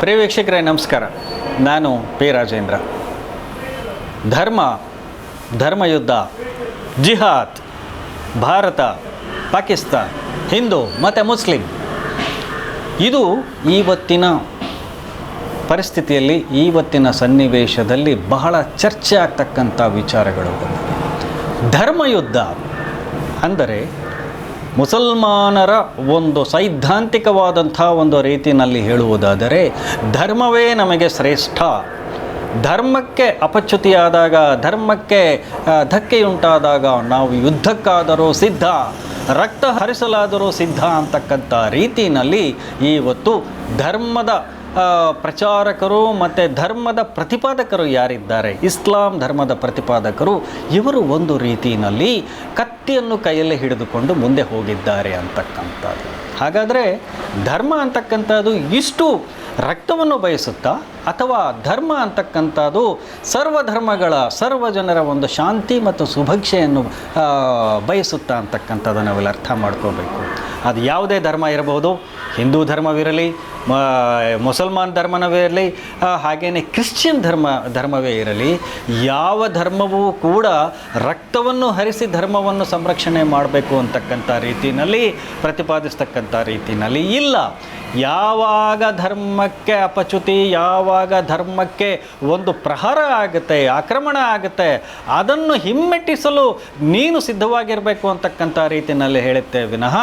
ಪ್ರಿಯ ನಮಸ್ಕಾರ. ನಾನು ಪಿ ರಾಜೇಂದ್ರ. ಧರ್ಮ, ಧರ್ಮಯುದ್ಧ, ಜಿಹಾದ್, ಭಾರತ, ಪಾಕಿಸ್ತಾನ್, ಹಿಂದೂ ಮತ್ತು ಮುಸ್ಲಿಂ. ಇದು ಇವತ್ತಿನ ಪರಿಸ್ಥಿತಿಯಲ್ಲಿ ಇವತ್ತಿನ ಸನ್ನಿವೇಶದಲ್ಲಿ ಬಹಳ ಚರ್ಚೆ ಆಗ್ತಕ್ಕಂಥ ವಿಚಾರಗಳು ಧರ್ಮಯುದ್ಧ ಅಂದರೆ ಮುಸಲ್ಮಾನರ ಒಂದು ಸೈದ್ಧಾಂತಿಕವಾದಂಥ ಒಂದು ರೀತಿಯಲ್ಲಿ ಹೇಳುವುದಾದರೆ, ಧರ್ಮವೇ ನಮಗೆ ಶ್ರೇಷ್ಠ. ಧರ್ಮಕ್ಕೆ ಅಪಚ್ಯುತಿಯಾದಾಗ, ಧರ್ಮಕ್ಕೆ ಧಕ್ಕೆಯುಂಟಾದಾಗ ನಾವು ಯುದ್ಧಕ್ಕಾದರೂ ಸಿದ್ಧ, ರಕ್ತ ಹರಿಸಲಾದರೂ ಸಿದ್ಧ ಅಂತಕ್ಕಂಥ ರೀತಿಯಲ್ಲಿ ಇವತ್ತು ಧರ್ಮದ ಪ್ರಚಾರಕರು ಮತ್ತು ಧರ್ಮದ ಪ್ರತಿಪಾದಕರು ಯಾರಿದ್ದಾರೆ? ಇಸ್ಲಾಂ ಧರ್ಮದ ಪ್ರತಿಪಾದಕರು, ಇವರು ಒಂದು ರೀತಿಯಲ್ಲಿ ಕತ್ತಿಯನ್ನು ಕೈಯಲ್ಲಿ ಹಿಡಿದುಕೊಂಡು ಮುಂದೆ ಹೋಗಿದ್ದಾರೆ ಅಂತಕ್ಕಂಥದ್ದು. ಹಾಗಾದರೆ ಧರ್ಮ ಅಂತಕ್ಕಂಥದ್ದು ಇಷ್ಟು ರಕ್ತವನ್ನು ಬಯಸುತ್ತಾ, ಅಥವಾ ಧರ್ಮ ಅಂತಕ್ಕಂಥದ್ದು ಸರ್ವಧರ್ಮಗಳ ಸರ್ವ ಜನರ ಒಂದು ಶಾಂತಿ ಮತ್ತು ಸುಭಕ್ಷೆಯನ್ನು ಬಯಸುತ್ತಾ ಅಂತಕ್ಕಂಥದ್ದು ನಾವೆಲ್ಲ ಅರ್ಥ ಮಾಡ್ಕೋಬೇಕು. ಅದು ಯಾವುದೇ ಧರ್ಮ ಇರಬಹುದು. ಹಿಂದೂ ಧರ್ಮವಿರಲಿ ಮುಸಲ್ಮಾನ್ ಧರ್ಮನವೇ ಇರಲಿ ಹಾಗೆಯೇ ಕ್ರಿಶ್ಚಿಯನ್ ಧರ್ಮ, ಧರ್ಮವೇ ಇರಲಿ, ಯಾವ ಧರ್ಮವೂ ಕೂಡ ರಕ್ತವನ್ನು ಹರಿಸಿ ಧರ್ಮವನ್ನು ಸಂರಕ್ಷಣೆ ಮಾಡಬೇಕು ಅಂತಕ್ಕಂಥ ರೀತಿಯಲ್ಲಿ ಪ್ರತಿಪಾದಿಸ್ತಕ್ಕಂಥ ರೀತಿಯಲ್ಲಿ ಇಲ್ಲ. ಯಾವಾಗ ಧರ್ಮಕ್ಕೆ ಅಪಚ್ಯುತಿ, ಯಾವಾಗ ಧರ್ಮಕ್ಕೆ ಒಂದು ಪ್ರಹಾರ ಆಗುತ್ತೆ, ಆಕ್ರಮಣ ಆಗುತ್ತೆ, ಅದನ್ನು ಹಿಮ್ಮೆಟ್ಟಿಸಲು ನೀನು ಸಿದ್ಧವಾಗಿರಬೇಕು ಅಂತಕ್ಕಂಥ ರೀತಿಯಲ್ಲಿ ಹೇಳುತ್ತೆ ವಿನಃ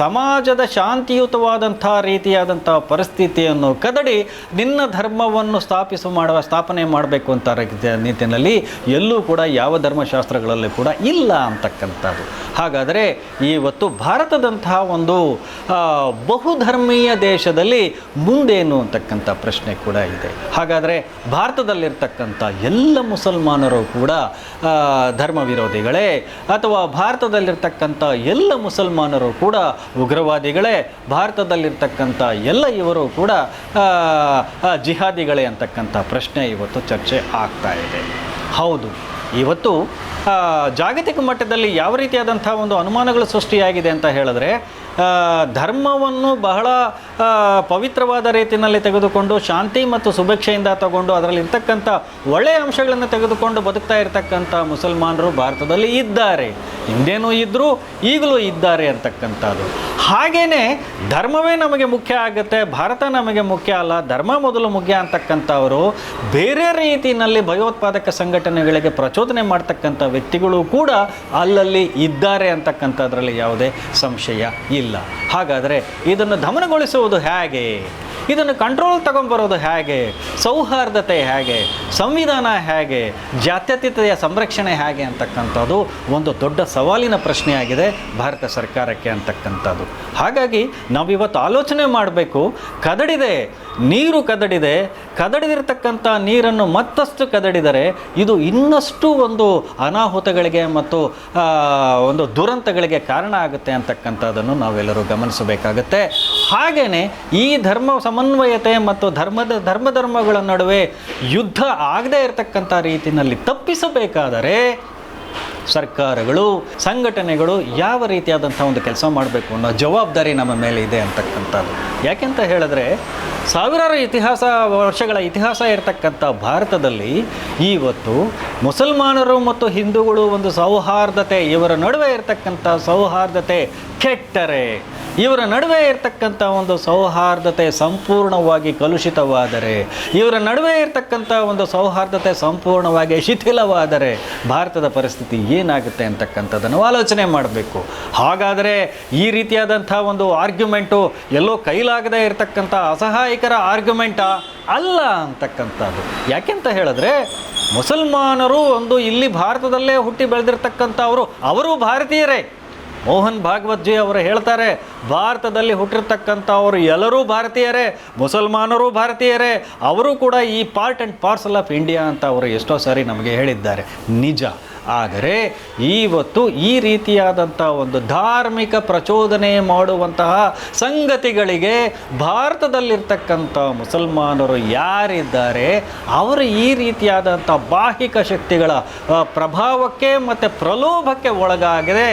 ಸಮಾಜದ ಶಾಂತಿಯುತವಾದಂಥ ರೀತಿಯಾದಂಥ ಪರಿಸ್ಥಿತಿಯನ್ನು ಕದಡಿ ನಿನ್ನ ಧರ್ಮವನ್ನು ಸ್ಥಾಪಿಸು ಮಾಡುವ ಸ್ಥಾಪನೆ ಮಾಡಬೇಕು ಅಂತ ನಿಟ್ಟಿನಲ್ಲಿ ಎಲ್ಲೂ ಕೂಡ ಯಾವ ಧರ್ಮಶಾಸ್ತ್ರಗಳಲ್ಲಿ ಕೂಡ ಇಲ್ಲ ಅಂತಕ್ಕಂಥದ್ದು. ಹಾಗಾದರೆ ಇವತ್ತು ಭಾರತದಂತಹ ಒಂದು ಬಹುಧರ್ಮೀಯ ದೇಶದಲ್ಲಿ ಮುಂದೇನು ಅಂತಕ್ಕಂಥ ಪ್ರಶ್ನೆ ಕೂಡ ಇದೆ. ಹಾಗಾದರೆ ಭಾರತದಲ್ಲಿರ್ತಕ್ಕಂಥ ಎಲ್ಲ ಮುಸಲ್ಮಾನರು ಕೂಡ ಧರ್ಮ ವಿರೋಧಿಗಳೇ ಅಥವಾ ಭಾರತದಲ್ಲಿರ್ತಕ್ಕಂಥ ಎಲ್ಲ ಮುಸಲ್ಮಾನರು ಕೂಡ ಉಗ್ರವಾದಿಗಳೇ, ಭಾರತದಲ್ಲಿರ್ತಕ್ಕಂಥ ಎಲ್ಲ ಇವರು ಕೂಡ ಜಿಹಾದಿಗಳೇ ಅಂತಕ್ಕಂಥ ಪ್ರಶ್ನೆ ಇವತ್ತು ಚರ್ಚೆ ಆಗ್ತಾ ಇದೆ. ಹೌದು. ಇವತ್ತು ಜಾಗತಿಕ ಮಟ್ಟದಲ್ಲಿ ಯಾವ ರೀತಿಯಾದಂಥ ಒಂದು ಅನುಮಾನಗಳು ಸೃಷ್ಟಿಯಾಗಿದೆ ಅಂತ ಹೇಳಿದ್ರೆ ಧರ್ಮವನ್ನು ಬಹಳ ಪವಿತ್ರವಾದ ರೀತಿಯಲ್ಲಿ ತೆಗೆದುಕೊಂಡು, ಶಾಂತಿ ಮತ್ತು ಸುಭಿಕ್ಷೆಯಿಂದ ತಗೊಂಡು ಅದರಲ್ಲಿ ಇರ್ತಕ್ಕಂಥ ಒಳ್ಳೆಯ ಅಂಶಗಳನ್ನು ತೆಗೆದುಕೊಂಡು ಬದುಕ್ತಾ ಇರತಕ್ಕಂಥ ಮುಸಲ್ಮಾನರು ಭಾರತದಲ್ಲಿ ಇದ್ದಾರೆ. ಹಿಂದೇನೂ ಇದ್ದರೂ ಈಗಲೂ ಇದ್ದಾರೆ ಅಂತಕ್ಕಂಥದ್ದು. ಹಾಗೆಯೇ ಧರ್ಮವೇ ನಮಗೆ ಮುಖ್ಯ ಆಗುತ್ತೆ, ಭಾರತ ನಮಗೆ ಮುಖ್ಯ ಅಲ್ಲ, ಧರ್ಮ ಮೊದಲು ಮುಖ್ಯ ಅಂತಕ್ಕಂಥವರು ಬೇರೆ ರೀತಿಯಲ್ಲಿ ಭಯೋತ್ಪಾದಕ ಸಂಘಟನೆಗಳಿಗೆ ಪ್ರಚೋದನೆ ಮಾಡ್ತಕ್ಕಂಥ ವ್ಯಕ್ತಿಗಳು ಕೂಡ ಅಲ್ಲಲ್ಲಿ ಇದ್ದಾರೆ ಅಂತಕ್ಕಂಥದ್ರಲ್ಲಿ ಯಾವುದೇ ಸಂಶಯ ಇಲ್ಲ. ಹಾಗಾದರೆ ಇದನ್ನು ದಮನಗೊಳಿಸುವುದು ಹೇಗೆ? ಇದನ್ನು ಕಂಟ್ರೋಲ್ ತಗೊಂಬರೋದು ಹೇಗೆ? ಸೌಹಾರ್ದತೆ ಹೇಗೆ? ಸಂವಿಧಾನ ಹೇಗೆ? ಜಾತ್ಯತೀತೆಯ ಸಂರಕ್ಷಣೆ ಹೇಗೆ ಅಂತಕ್ಕಂಥದ್ದು ಒಂದು ದೊಡ್ಡ ಸವಾಲಿನ ಪ್ರಶ್ನೆಯಾಗಿದೆ ಭಾರತ ಸರ್ಕಾರಕ್ಕೆ ಅಂತಕ್ಕಂಥದ್ದು. ಹಾಗಾಗಿ ನಾವಿವತ್ತು ಆಲೋಚನೆ ಮಾಡಬೇಕು, ಕದಡಿದೆ, ನೀರು ಕದಡಿದೆ, ಕದಡಿದಿರ್ತಕ್ಕಂಥ ನೀರನ್ನು ಮತ್ತಷ್ಟು ಕದಡಿದರೆ ಇದು ಇನ್ನಷ್ಟು ಒಂದು ಅನಾಹುತಗಳಿಗೆ ಮತ್ತು ಒಂದು ದುರಂತಗಳಿಗೆ ಕಾರಣ ಆಗುತ್ತೆ ಅಂತಕ್ಕಂಥದ್ದನ್ನು ನಾವೆಲ್ಲರೂ ಗಮನಿಸಬೇಕಾಗತ್ತೆ. ಹಾಗೆಯೇ ಈ ಧರ್ಮ ಸಮನ್ವಯತೆ ಮತ್ತು ಧರ್ಮದ ಧರ್ಮ ಧರ್ಮಗಳ ನಡುವೆ ಯುದ್ಧ ಆಗದೇ ಇರತಕ್ಕಂಥ ರೀತಿಯಲ್ಲಿ ತಪ್ಪಿಸಬೇಕಾದರೆ ಸರ್ಕಾರಗಳು, ಸಂಘಟನೆಗಳು ಯಾವ ರೀತಿಯಾದಂಥ ಒಂದು ಕೆಲಸ ಮಾಡಬೇಕು ಅನ್ನೋ ಜವಾಬ್ದಾರಿ ನಮ್ಮ ಮೇಲೆ ಇದೆ ಅಂತಕ್ಕಂಥದ್ದು. ಯಾಕೆಂತ ಹೇಳಿದ್ರೆ, ಸಾವಿರಾರು ಇತಿಹಾಸ ವರ್ಷಗಳ ಇತಿಹಾಸ ಇರತಕ್ಕಂಥ ಭಾರತದಲ್ಲಿ ಇವತ್ತು ಮುಸಲ್ಮಾನರು ಮತ್ತು ಹಿಂದೂಗಳು ಒಂದು ಸೌಹಾರ್ದತೆ, ಇವರ ನಡುವೆ ಇರತಕ್ಕಂಥ ಸೌಹಾರ್ದತೆ ಕೆಟ್ಟರೆ. ಇವರ ನಡುವೆ ಇರತಕ್ಕಂಥ ಒಂದು ಸೌಹಾರ್ದತೆ ಸಂಪೂರ್ಣವಾಗಿ ಕಲುಷಿತವಾದರೆ, ಇವರ ನಡುವೆ ಇರತಕ್ಕಂಥ ಒಂದು ಸೌಹಾರ್ದತೆ ಸಂಪೂರ್ಣವಾಗಿ ಶಿಥಿಲವಾದರೆ ಭಾರತದ ಪರಿಸ್ಥಿತಿ ಏನಾಗುತ್ತೆ ಅಂತಕ್ಕಂಥದ್ದನ್ನು ಆಲೋಚನೆ ಮಾಡಬೇಕು. ಹಾಗಾದರೆ ಈ ರೀತಿಯಾದಂಥ ಒಂದು ಆರ್ಗ್ಯುಮೆಂಟು ಎಲ್ಲೋ ಕೈಲಾಗದೇ ಇರತಕ್ಕಂಥ ಅಸಹಾಯಕರ ಆರ್ಗ್ಯುಮೆಂಟಾ? ಅಲ್ಲ ಅಂತಕ್ಕಂಥದ್ದು. ಯಾಕೆಂತ ಹೇಳಿದ್ರೆ, ಮುಸಲ್ಮಾನರು ಒಂದು ಇಲ್ಲಿ ಭಾರತದಲ್ಲೇ ಹುಟ್ಟಿ ಬೆಳೆದಿರ್ತಕ್ಕಂಥವರು ಅವರು ಭಾರತೀಯರೇ. ಮೋಹನ್ ಭಾಗವತ್ಜಿ ಅವರು ಹೇಳ್ತಾರೆ, ಭಾರತದಲ್ಲಿ ಹುಟ್ಟಿರ್ತಕ್ಕಂಥವರು ಎಲ್ಲರೂ ಭಾರತೀಯರೇ, ಮುಸಲ್ಮಾನರು ಭಾರತೀಯರೇ. ಅವರು ಕೂಡ ಈ part and parcel of India ಅಂತ ಅವರು ಎಷ್ಟೋ ಸಾರಿ ನಮಗೆ ಹೇಳಿದ್ದಾರೆ. ನಿಜ. ಆದರೆ ಇವತ್ತು ಈ ರೀತಿಯಾದಂಥ ಒಂದು ಧಾರ್ಮಿಕ ಪ್ರಚೋದನೆ ಮಾಡುವಂತಹ ಸಂಗತಿಗಳಿಗೆ ಭಾರತದಲ್ಲಿರ್ತಕ್ಕಂಥ ಮುಸಲ್ಮಾನರು ಯಾರಿದ್ದಾರೆ, ಅವರು ಈ ರೀತಿಯಾದಂಥ ಬಾಹಿಕ ಶಕ್ತಿಗಳ ಪ್ರಭಾವಕ್ಕೆ ಮತ್ತು ಪ್ರಲೋಭಕ್ಕೆ ಒಳಗಾಗಿದೆ.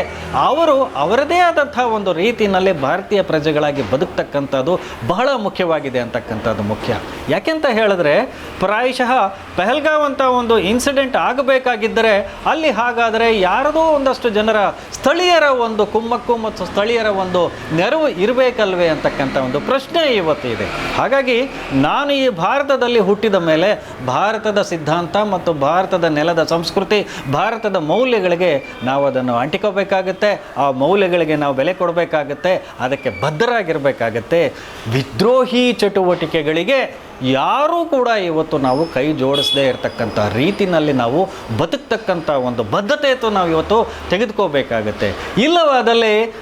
ಅವರು ಅವರದೇ ಆದಂಥ ಒಂದು ರೀತಿಯಲ್ಲಿ ಭಾರತೀಯ ಪ್ರಜೆಗಳಾಗಿ ಬದುಕ್ತಕ್ಕಂಥದ್ದು ಬಹಳ ಮುಖ್ಯವಾಗಿದೆ ಅಂತಕ್ಕಂಥದ್ದು ಮುಖ್ಯ. ಯಾಕೆಂತ ಹೇಳಿದ್ರೆ, ಪ್ರಾಯಶಃ ಪೆಹಲ್ಗಾವ್ ಅಂತ ಒಂದು ಇನ್ಸಿಡೆಂಟ್ ಆಗಬೇಕಾಗಿದ್ದರೆ ಅಲ್ಲಿ ಹಾಗಾದರೆ ಯಾರದೋ ಒಂದಷ್ಟು ಜನರ ಸ್ಥಳೀಯರ ಒಂದು ಕುಮ್ಮಕ್ಕು ಮತ್ತು ಸ್ಥಳೀಯರ ಒಂದು ನೆರವು ಇರಬೇಕಲ್ವೇ ಅಂತಕ್ಕಂಥ ಒಂದು ಪ್ರಶ್ನೆ ಇವತ್ತು ಇದೆ. ಹಾಗಾಗಿ ನಾನು ಈ ಭಾರತದಲ್ಲಿ ಹುಟ್ಟಿದ ಮೇಲೆ ಭಾರತದ ಸಿದ್ಧಾಂತ ಮತ್ತು ಭಾರತದ ನೆಲದ ಸಂಸ್ಕೃತಿ, ಭಾರತದ ಮೌಲ್ಯಗಳಿಗೆ ನಾವು ಅದನ್ನು ಅಂಟಿಕೋಬೇಕಾಗುತ್ತೆ. ಆ ಮೌಲ್ಯಗಳಿಗೆ ನಾವು ಬೆಲೆ ಕೊಡಬೇಕಾಗುತ್ತೆ. ಅದಕ್ಕೆ ಬದ್ಧರಾಗಿರಬೇಕಾಗತ್ತೆ. ವಿದ್ರೋಹಿ ಚಟುವಟಿಕೆಗಳಿಗೆ ಯಾರೂ ಕೂಡ ಇವತ್ತು ನಾವು ಕೈ ಜೋಡಿಸದೇ ಇರತಕ್ಕಂಥ ರೀತಿನಲ್ಲಿ ನಾವು ಬದುಕ್ತಕ್ಕಂಥ ಒಂದು ಬದ್ಧತೆಯನ್ನು ನಾವು ಇವತ್ತು ತೆಗೆದುಕೋಬೇಕಾಗತ್ತೆ. ಇಲ್ಲವಾದಲ್ಲಿ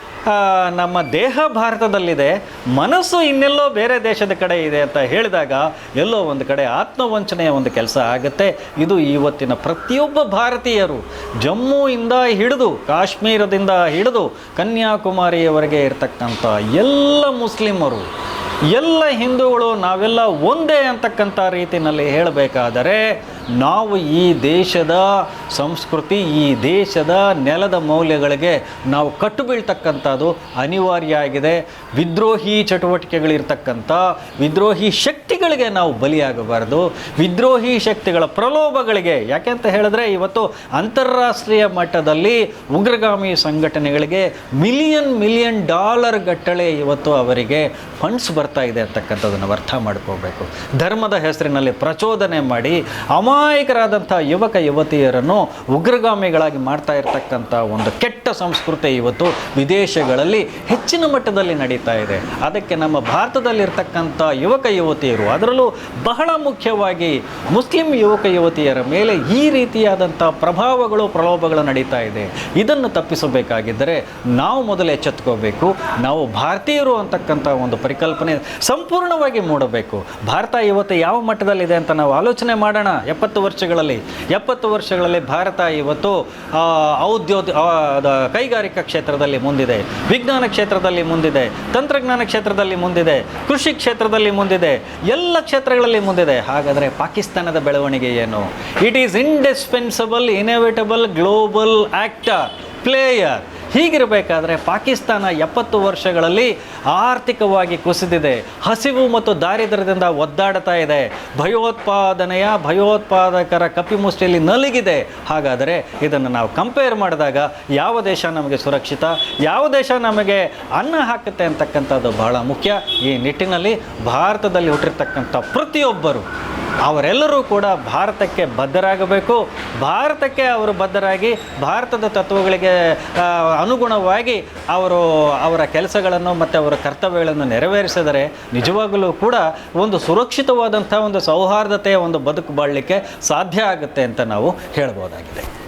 ನಮ್ಮ ದೇಹ ಭಾರತದಲ್ಲಿದೆ, ಮನಸ್ಸು ಇನ್ನೆಲ್ಲೋ ಬೇರೆ ದೇಶದ ಕಡೆ ಇದೆ ಅಂತ ಹೇಳಿದಾಗ ಎಲ್ಲೋ ಒಂದು ಕಡೆ ಆತ್ಮವಂಚನೆಯ ಒಂದು ಕೆಲಸ ಆಗುತ್ತೆ. ಇದು ಇವತ್ತಿನ ಪ್ರತಿಯೊಬ್ಬ ಭಾರತೀಯರು ಜಮ್ಮುವಿಂದ ಹಿಡಿದು, ಕಾಶ್ಮೀರದಿಂದ ಹಿಡಿದು, ಕನ್ಯಾಕುಮಾರಿಯವರೆಗೆ ಇರತಕ್ಕಂಥ ಎಲ್ಲ ಮುಸ್ಲಿಮರು ಎಲ್ಲ ಹಿಂದೂಗಳು ನಾವೆಲ್ಲ ಒಂದೇ ಅಂತಕ್ಕಂಥ ರೀತಿಯಲ್ಲಿ ಹೇಳಬೇಕಾದರೆ ನಾವು ಈ ದೇಶದ ಸಂಸ್ಕೃತಿ, ಈ ದೇಶದ ನೆಲದ ಮೌಲ್ಯಗಳಿಗೆ ನಾವು ಕಟ್ಟು ಬೀಳ್ತಕ್ಕಂಥದ್ದು ಅನಿವಾರ್ಯ ಆಗಿದೆ ವಿದ್ರೋಹಿ ಚಟುವಟಿಕೆಗಳಿರ್ತಕ್ಕಂಥ ವಿದ್ರೋಹಿ ಶಕ್ತಿಗಳಿಗೆ ನಾವು ಬಲಿಯಾಗಬಾರದು. ವಿದ್ರೋಹಿ ಶಕ್ತಿಗಳ ಪ್ರಲೋಭಗಳಿಗೆ ಯಾಕೆಂತ ಹೇಳಿದ್ರೆ ಇವತ್ತು ಅಂತಾರಾಷ್ಟ್ರೀಯ ಮಟ್ಟದಲ್ಲಿ ಉಗ್ರಗಾಮಿ ಸಂಘಟನೆಗಳಿಗೆ ಮಿಲಿಯನ್ ಮಿಲಿಯನ್ ಡಾಲರ್ ಗಟ್ಟಲೆ ಇವತ್ತು ಅವರಿಗೆ ಫಂಡ್ಸ್ ಬರ್ತಾ ಇದೆ ಅಂತಕ್ಕಂಥದ್ದನ್ನು ಅರ್ಥ ಮಾಡ್ಕೋಬೇಕು. ಧರ್ಮದ ಹೆಸರಿನಲ್ಲಿ ಪ್ರಚೋದನೆ ಮಾಡಿ ಅಮಾಯಕರಾದಂಥ ಯುವಕ ಯುವತಿಯರನ್ನು ಉಗ್ರಗಾಮಿಗಳಾಗಿ ಮಾಡ್ತಾ ಇರತಕ್ಕಂಥ ಒಂದು ಕೆಟ್ಟ ಸಂಸ್ಕೃತಿ ಇವತ್ತು ವಿದೇಶಗಳಲ್ಲಿ ಹೆಚ್ಚಿನ ಮಟ್ಟದಲ್ಲಿ ನಡೀತಾ ಇದೆ. ಅದಕ್ಕೆ ನಮ್ಮ ಭಾರತದಲ್ಲಿರ್ತಕ್ಕಂಥ ಯುವಕ ಯುವತಿಯರು, ಅದರಲ್ಲೂ ಬಹಳ ಮುಖ್ಯವಾಗಿ ಮುಸ್ಲಿಂ ಯುವಕ ಯುವತಿಯರ ಮೇಲೆ ಈ ರೀತಿಯಾದಂಥ ಪ್ರಭಾವಗಳು, ಪ್ರಲೋಭಗಳು ನಡೀತಾ ಇದೆ. ಇದನ್ನು ತಪ್ಪಿಸಬೇಕಾಗಿದ್ದರೆ ನಾವು ಮೊದಲು ಎಚ್ಚೆತ್ಕೋಬೇಕು. ನಾವು ಭಾರತೀಯರು ಅಂತಕ್ಕಂಥ ಒಂದು ಪರಿಕಲ್ಪನೆ ಸಂಪೂರ್ಣವಾಗಿ ಮೂಡಬೇಕು. ಭಾರತ ಇವತ್ತು ಯಾವ ಮಟ್ಟದಲ್ಲಿದೆ ಅಂತ ನಾವು ಆಲೋಚನೆ ಮಾಡೋಣ. ಎಪ್ಪತ್ತು ವರ್ಷಗಳಲ್ಲಿ ಎಪ್ಪತ್ತು ವರ್ಷಗಳಲ್ಲಿ ಭಾರತ ಇವತ್ತು ಔದ್ಯೋಗ ಕೈಗಾರಿಕಾ ಕ್ಷೇತ್ರದಲ್ಲಿ ಮುಂದಿದೆ. ವಿಜ್ಞಾನ ಕ್ಷೇತ್ರದಲ್ಲಿ ಮುಂದಿದೆ. ತಂತ್ರಜ್ಞಾನ ಕ್ಷೇತ್ರದಲ್ಲಿ ಮುಂದಿದೆ. ಕೃಷಿ ಕ್ಷೇತ್ರದಲ್ಲಿ ಮುಂದಿದೆ. ಎಲ್ಲ ಕ್ಷೇತ್ರಗಳಲ್ಲಿ ಮುಂದಿದೆ. ಹಾಗಾದರೆ ಪಾಕಿಸ್ತಾನದ ಬೆಳವಣಿಗೆ ಏನು? It is indispensable innovatable global actor player ಹೀಗಿರಬೇಕಾದ್ರೆ Pakistan ಎಪ್ಪತ್ತು ವರ್ಷಗಳಲ್ಲಿ ಆರ್ಥಿಕವಾಗಿ ಕುಸಿದಿದೆ. ಹಸಿವು ಮತ್ತು ದಾರಿದ್ರ್ಯದಿಂದ ಒದ್ದಾಡ್ತಾ ಇದೆ. ಭಯೋತ್ಪಾದನೆಯ ಭಯೋತ್ಪಾದಕರ ಕಪಿಮುಷ್ಟಿಯಲ್ಲಿ ನಲುಗಿದೆ. ಹಾಗಾದರೆ ಇದನ್ನು ನಾವು ಕಂಪೇರ್ ಮಾಡಿದಾಗ ಯಾವ ದೇಶ ನಮಗೆ ಸುರಕ್ಷಿತ, ಯಾವ ದೇಶ ನಮಗೆ ಅನ್ನ ಹಾಕುತ್ತೆ ಅಂತಕ್ಕಂಥದ್ದು ಬಹಳ ಮುಖ್ಯ. ಈ ನಿಟ್ಟಿನಲ್ಲಿ ಭಾರತದಲ್ಲಿ ಹುಟ್ಟಿರ್ತಕ್ಕಂಥ ಪ್ರತಿಯೊಬ್ಬರು ಅವರೆಲ್ಲರೂ ಕೂಡ ಭಾರತಕ್ಕೆ ಬದ್ಧರಾಗಬೇಕು. ಭಾರತಕ್ಕೆ ಅವರು ಬದ್ಧರಾಗಿ, ಭಾರತದ ತತ್ವಗಳಿಗೆ ಅನುಗುಣವಾಗಿ ಅವರು ಅವರ ಕೆಲಸಗಳನ್ನು ಮತ್ತು ಅವರ ಕರ್ತವ್ಯಗಳನ್ನು ನೆರವೇರಿಸಿದರೆ ನಿಜವಾಗಲೂ ಕೂಡ ಒಂದು ಸುರಕ್ಷಿತವಾದಂಥ ಒಂದು ಸೌಹಾರ್ದತೆಯ ಒಂದು ಬದುಕು ಬಾಳಲಿಕ್ಕೆ ಸಾಧ್ಯ ಆಗುತ್ತೆ ಅಂತ ನಾವು ಹೇಳ್ಬೋದಾಗಿದೆ.